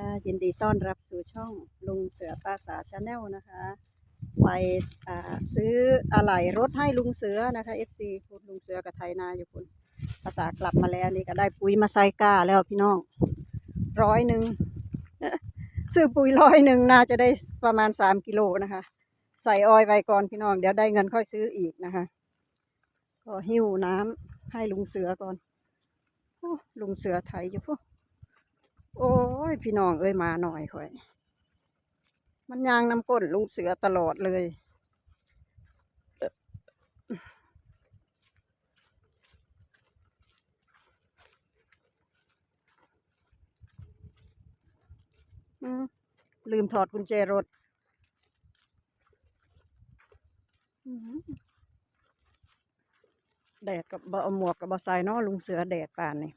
ค่ะยินดีต้อนรับสู่ช่องลุงเสือป้าสาชาแนลนะคะ ไปซื้ออะไหล่รถให้ลุงเสือนะคะ FC คุณลุงเสือกับไทยนาอยู่คุณภาษากลับมาแล้วนี่ก็ได้ปุ๋ยมาใส่ก้าแล้วพี่น้องร้อยหนึ่งซื้อปุ๋ยร้อยหนึ่งน่าจะได้ประมาณสามกิโลนะคะ ใส่ออยไว้ก่อนพี่น้อง เดี๋ยวได้เงินค่อยซื้ออีกนะคะ ก็หิ้วน้ำให้ลุงเสือก่อนอลุงเสือไทยอยู่พวก โอ้ย พี่น้องเอ้ยมาหน่อยค่อย มันยางน้ำก้นลุงเสือตลอดเลย ลืมถอดกุญแจรถแดดกับบเอาหมวกกับบอใส่เนาะลุงเสือแดดป่านนี่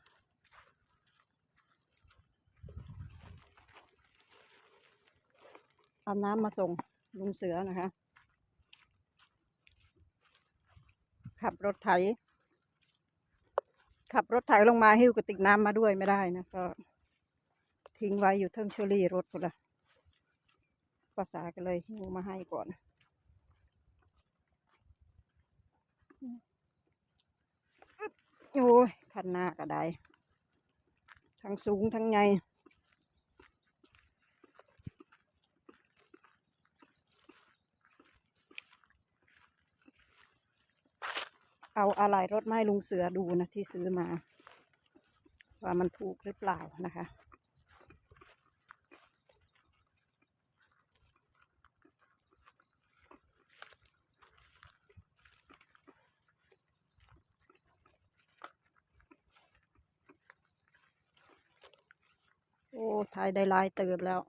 เอาน้ำมาส่งลุงเสือนะคะ ขับรถไถ ขับรถไถลงมาหิ้วกระติกน้ำมาด้วยไม่ได้นะก็ ทิ้งไว้อยู่เทิงเชอรี่รถพุ่นละภาษาก็เลยหิ้วมาให้ก่อนโอ้ยคันหน้าก็ได้ทั้งสูงทั้งไง เอาอะไรรถไม้ลุงเสือดูนะที่ซื้อมา ว่ามันถูกหรือเปล่านะคะโอ้ทายได้ลายเติบแล้ว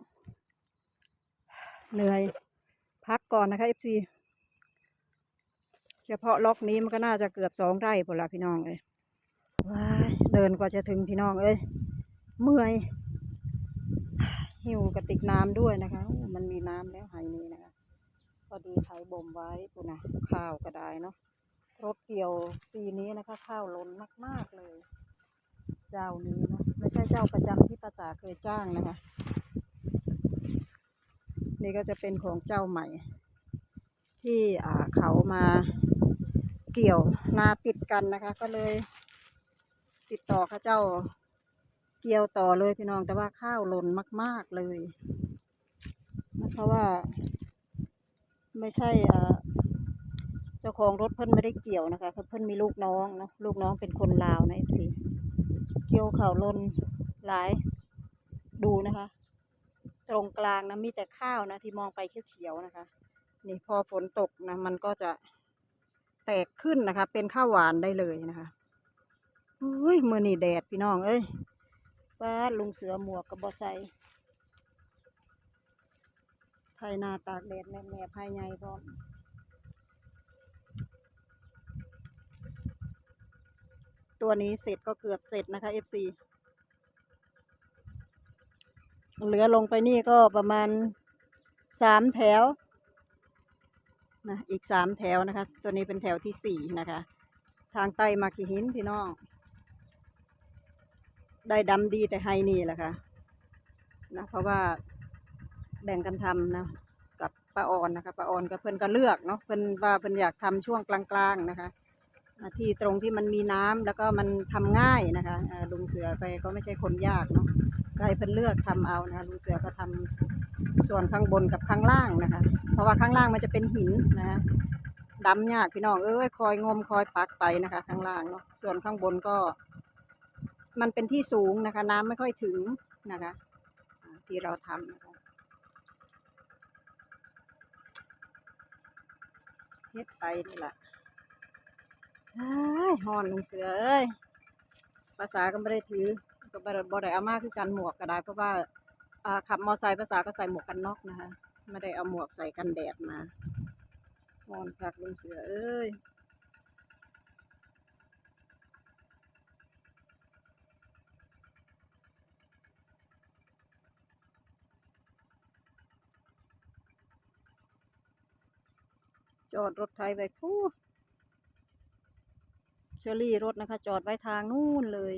เหนื่อย พักก่อนนะคะเอฟซี เฉพาะล็อกนี้มันก็น่าจะเกือบสองไร่พอละพี่น้องเอ้ยว้าเดินกว่าจะถึงพี่น้องเอ้ยเมื่อยหิวกระติกน้ำด้วยนะคะ มันมีน้ำแล้วไหนี้นะคะพอดีไถบ่มไว้ปุ่นะข้าวก็ได้เนาะรถเกี่ยวปีนี้นะคะ ข้าวล้นมาก ๆ เลย เจ้านี้เนาะไม่ใช่เจ้าประจำที่ภาษาเคยจ้างนะคะ นี่ก็จะเป็นของเจ้าใหม่ ที่อาเขามา เกี่ยวนาติดกันนะคะ ก็เลย ติดต่อข้าเจ้า เกี่ยวต่อเลยพี่น้องแต่ว่าข้าวหล่นมาก ๆเลยนะเพราะว่า ไม่ใช่อ่าเจ้าของรถเพิ่นไม่ได้เกี่ยวนะคะเพิ่นมีลูกน้องเนาะลูกน้องเป็นคนลาวนะเอฟซีเกี่ยวข้าวล่นหลายดูนะคะ ตรงกลางนะมีแต่ข้าวนะที่มองไปเขียวๆนะคะ นี่พอฝนตกนะมันก็จะ แตกขึ้นนะคะ เป็นข้าวหวานได้เลยนะคะอุ้ยมือนี่แดดพี่น้องเอ้ยป้าลุงเสือหมวกกับบอไซไทยนาตากแดดแม่ๆภายในพร้อมตัวนี้เสร็จก็เกือบเสร็จนะคะ FC เหลือลงไปนี่ก็ประมาณสามแถว นะอีกสามแถวนะคะ ตัวนี้เป็นแถวที่สี่นะคะ ทางใต้มากีหินพี่น้อง ได้ดำดีแต่ไฮนี่แหละค่ะนะเพราะว่าแบ่งกันทำนะกับป้าออนนะคะป้าออนกับเพื่อนก็เลือกเนาะเพื่อนว่าเพื่อนอยากทำช่วงกลางๆนะคะที่ตรงที่มันมีน้ำแล้วก็มันทำง่ายนะคะลุงเสือไปก็ไม่ใช่คนยากเนาะให้เพื่อนเลือกทำเอานะคะลุงเสือก็ทำส่วนข้างบนกับข้างล่างนะคะ เพราะว่าข้างล่างมันจะเป็นหินนะคะดำยากพี่น้องเอ้ยคอยงมคอยปักไปนะคะ ข้างล่างเนาะส่วนข้างบนก็ มันเป็นที่สูงนะคะ น้ำไม่ค่อยถึงนะคะ ที่เราทำนะคะเฮ็ดไปนี่แหละเฮ้ยฮอนลงเสือเอ้ยภาษาก็ไม่ได้ถือก็บ่ได้อามาคือกันหมวกก็ได้เพราะว่าอ่าขับมอไซค์ภาษาก็ใส่หมวกกันน็อกนะคะ ไม่ได้เอาหมวกใส่กันแดดมาฮอนคักลุงเสือเอ้ยจอดรถไทยไว้พูเชอรี่รถนะคะ จอดไว้ทางนู่นเลย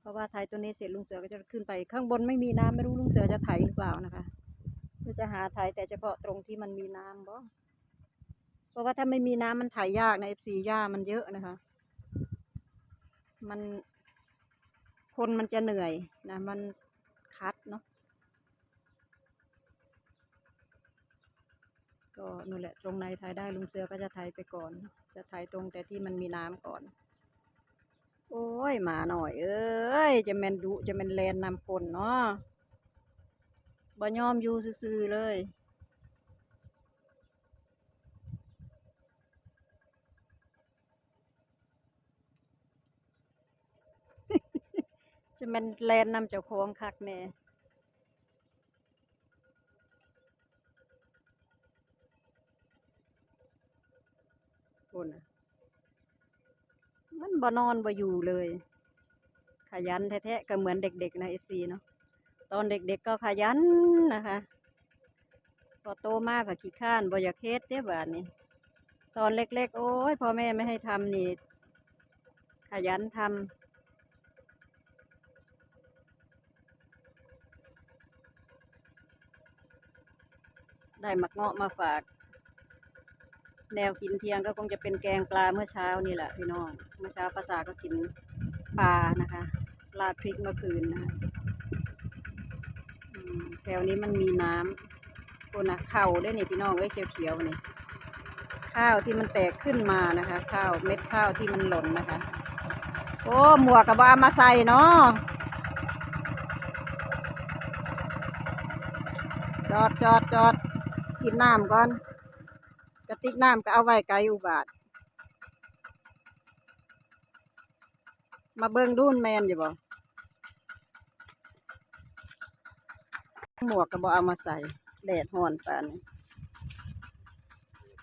เพราะว่าไถตัวนี้เสร็จลุงเสือก็จะขึ้นไป ข้างบนไม่มีน้ำไม่รู้ลุงเสือจะไถหรือเปล่านะคะ เพื่อจะหาไถแต่เฉพาะตรงที่มันมีน้ำบ่เพราะว่าถ้าไม่มีน้ำมันไถยากในะเอฟซีหญ้ามันเยอะนะคะ มันคนมันจะเหนื่อยนะมันคัดเนาะก็นู่นแหละตรงไหนไถได้ลุงเสือก็จะไถไปก่อน จะไถตรงแต่ที่มันมีน้ำก่อน โอ้ยมาหน่อย เอ้ย จะแมนดุจะแมนแลนนำคนเนาะ บ่ยอมอยู่ซื่อๆเลย จะแมนแลนนำเจ้าของคักแน่คนมันบ่นอนบ่อยู่เลย ขยันแท้ๆก็เหมือนเด็กๆนะเอฟซีเนาะ ตอนเด็กๆก็ขยันนะคะพอโตมากก็ขี้ข้านบอยากเฮ็ดเด้บาดนี้ตอนเล็ก ๆ โอ้ยพ่อแม่ไม่ให้ทำนี่ขยันทำได้มักเงาะมาฝาก แนวกินเที่ยงก็คงจะเป็นแกงปลาเมื่อเช้านี่แหละพี่น้อง เมื่อเช้าภาษาก็กินปลานะคะราดพริกเมื่อคืนนะคะ ถวนี้มันมีน้ำคนนะข้าวได้นี่พี่น้องเอ้ยเขียวๆนี่ข้าวที่มันแตกขึ้นมานะคะ ข้าวเม็ดข้าวที่มันหล่นนะคะ โอ้หมวกกับว่ามาใส่เนาะจอดจอดจอดกินน้ำก่อนกระติกน้ำก็เอาไว้ไกลอุบาท มาเบิ่งดูนแมนอยู่บ่ หมวกก็บ่เอามาใส่ แดดฮ้อนปานนี้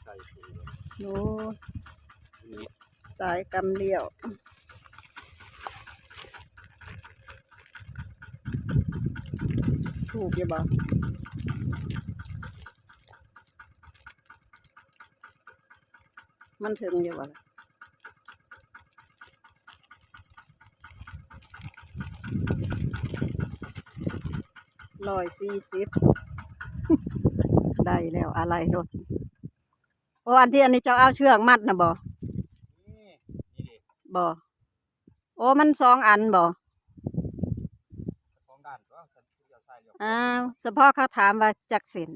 ใส่งนี้สายกำเลี้ยวถูกยู่บ่มันถึงอยู่บ่ล่ะ ร้อยสี่สิบได้แล้วอะไรรถโอ้อันที่อันนี้เจ้าเอาเชือกมัดนะบ่นี่นี่ดิบ่ โอ้มันสองอันบ่สองด้านก็ฉันจะใส่เดียวอ้าวเฉพาะเขาถามว่าจักเส้น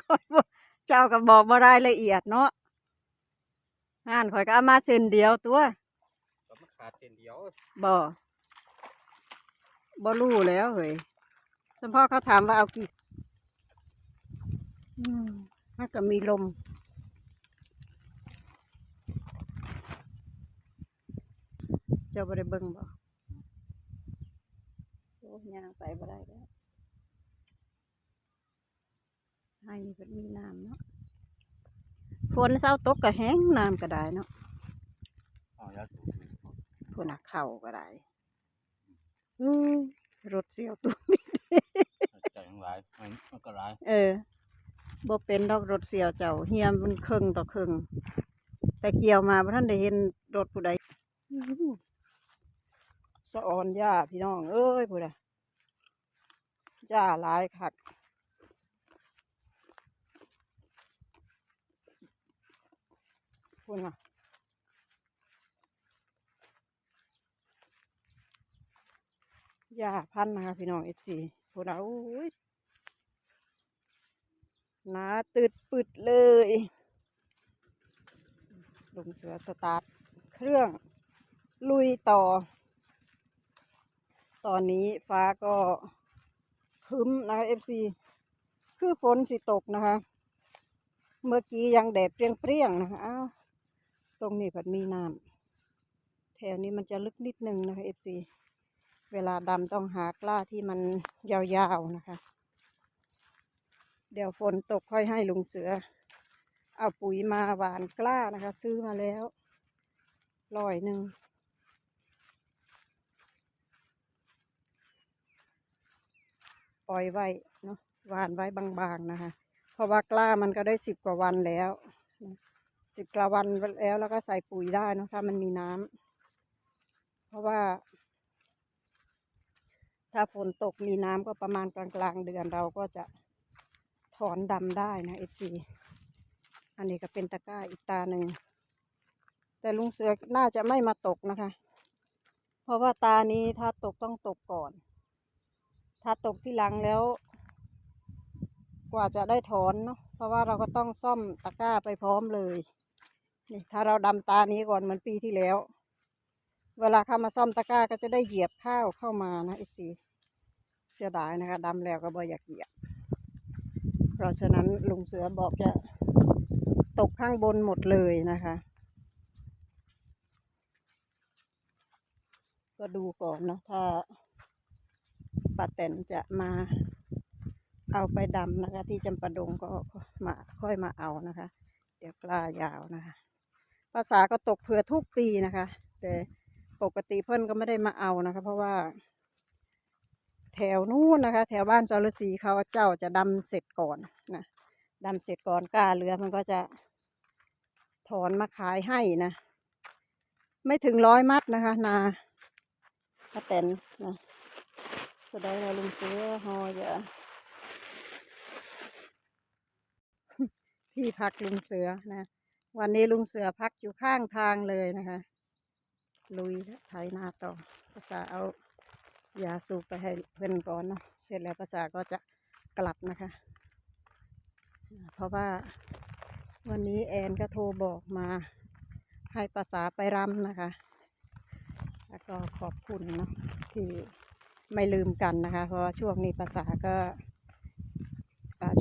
ข้อยบ่เจ้าก็บอกบ่รายละเอียดเนาะงานข่อยก็เอามาเส้นเดียวตัวก็มันขาดเส้นเดียวบ่ บ่รู้แล้วเฮ้ยเฉพาะเขาถามว่าเอากี่อืมมันก็มีลม เจ้าบ่ได้เบิ่งบ่โอ้ย่างไปบ่ได้แล้วให้นี่เพิ่นมีน้ำเนาะ ฝนเช้าตกก็แห้งน้ำก็ได้เนาะอ๋อยาสูบฝนน่ะเข้าก็ได้อู้ รถเสียวตัวใจทั้งหลายมันมันก็หลาย เออบ่เป็นดอกรถเสียวเจ้าเฮียมันครึ่งต่อครึ่งแต่เกี่ยวมาบ่ทันได้เห็นรถผู้ใดอื้อหือสะออนย่าพี่น้อง เอ้ยผู้ใดย่าหลายคักพุ่นน่ะ ย่าพันนะคะพี่น้องเอฟซีพุ่นน่ะโอ้ยหนาตืดปึดเลยลงเสือสตาร์ทเครื่องลุยต่อ ตอนนี้ฟ้าก็คึ้มนะคะเอฟซีคือฝนสิตกนะคะ เมื่อกี้ยังแดดเปรี้ยงๆนะคะอ้าวตรงนี้ผัดมีน้ำแถวนี้มันจะลึกนิดนึงนะคะเอฟซี เวลาดำต้องหากล้าที่มันยาวๆนะคะ เดี๋ยวฝนตกค่อยให้ลุงเสือ เอาปุ๋ยมาหวานกล้านะคะ ซื้อมาแล้วร้อยหนึ่งปล่อยไว้เนาะหวานไว้บางๆนะคะ เพราะว่ากล้ามันก็ได้สิบกว่าวันแล้วสิบกว่าวันแล้วแล้วก็ใส่ปุ๋ยได้เนอะถ้ามันมีน้ำเพราะว่า ถ้าฝนตกมีน้ำก็ประมาณกลางๆเดือนเราก็จะถอนดำได้นะเอฟซีอันนี้ก็เป็นตะกร้าอีกตาหนึ่ง แต่ลุงเสือน่าจะไม่มาตกนะคะ เพราะว่าตานี้ถ้าตกต้องตกก่อน ถ้าตกที่หลังแล้ว กว่าจะได้ถอนเนาะ เพราะว่าเราก็ต้องซ่อมตะกร้าไปพร้อมเลยนี่ถ้าเราดำตานี้ก่อนเหมือนปีที่แล้ว เวลาเข้ามาซ่อมตะกร้าก็จะได้เหยียบข้าวเข้ามานะเอฟซี เสียดายนะคะดำแล้วก็บ่อยากเหยียบ เพราะฉะนั้นลุงเสือบอกจะตกข้างบนหมดเลยนะคะ ก็ดูก่อนเนาะถ้าป้าแตนจะมาเอาไปดำนะคะ ที่จำปาดงก็มาค่อยมาเอานะคะ เดี๋ยวกล้ายาวนะคะ ภาษาก็ตกเผื่อทุกปีนะคะ แต่ปกติเพื่อนก็ไม่ได้มาเอานะคะ เพราะว่า แถวนู้นนะคะ แถวบ้านจรสีเขาเจ้าจะดำเสร็จก่อนนะดำเสร็จก่อนกล้าเรือมันก็จะถอนมาขายให้นะ ไม่ถึงร้อยมัดนะคะ นาป้าแตนนะแสดงว่าลุงเสือฮอเยอะที่พักลุงเสือนะ วันนี้ลุงเสือพักอยู่ข้างทางเลยนะคะ ลุยไถนาต่อภาษาเอา ยาสูบไปให้เพื่อนก่อนเนาะเสร็จแล้วภาษาก็จะกลับนะคะ เพราะว่าวันนี้แอนก็โทรบอกมาให้ภาษาไปรำนะคะ แล้วก็ขอบคุณเนาะที่ไม่ลืมกันนะคะ เพราะว่าช่วงนี้ภาษาก็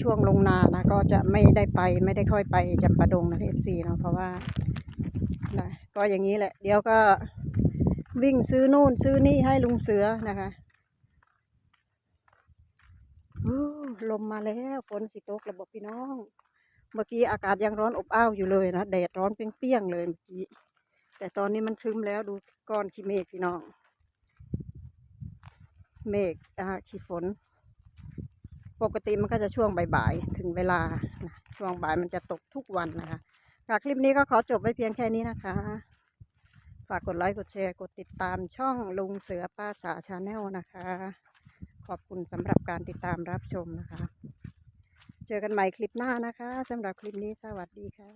ช่วงลงนานะก็จะไม่ได้ไปไม่ได้ค่อยไปจำปาดงนะเอฟซีเนาะเพราะว่านะก็อย่างนี้แหละ เดี๋ยวก็ วิ่งซื้อนู่นซื้อนี่ให้ลุงเสือนะคะลมมาแล้วฝนสิตกระบบพี่น้อง เมื่อกี้อากาศยังร้อนอบอ้าวอยู่เลยนะแดดร้อนเปรี้ยงๆเลยเมื่อกี้แต่ตอนนี้มันครึมแล้วดูก้อนขี้เมฆพี่น้อง เมฆอ่าขี้ฝน ปกติมันก็จะช่วงบ่ายๆถึงเวลานะช่วงบ่ายมันจะตกทุกวันนะคะค่ะคลิปนี้ก็ขอจบไว้เพียงแค่นี้นะคะ ฝากกดไลค์ กดแชร์ กดติดตามช่องลุงเสือป้าสาชาแนลนะคะ ขอบคุณสำหรับการติดตามรับชมนะคะ เจอกันใหม่คลิปหน้านะคะสำหรับคลิปนี้สวัสดีค่ะ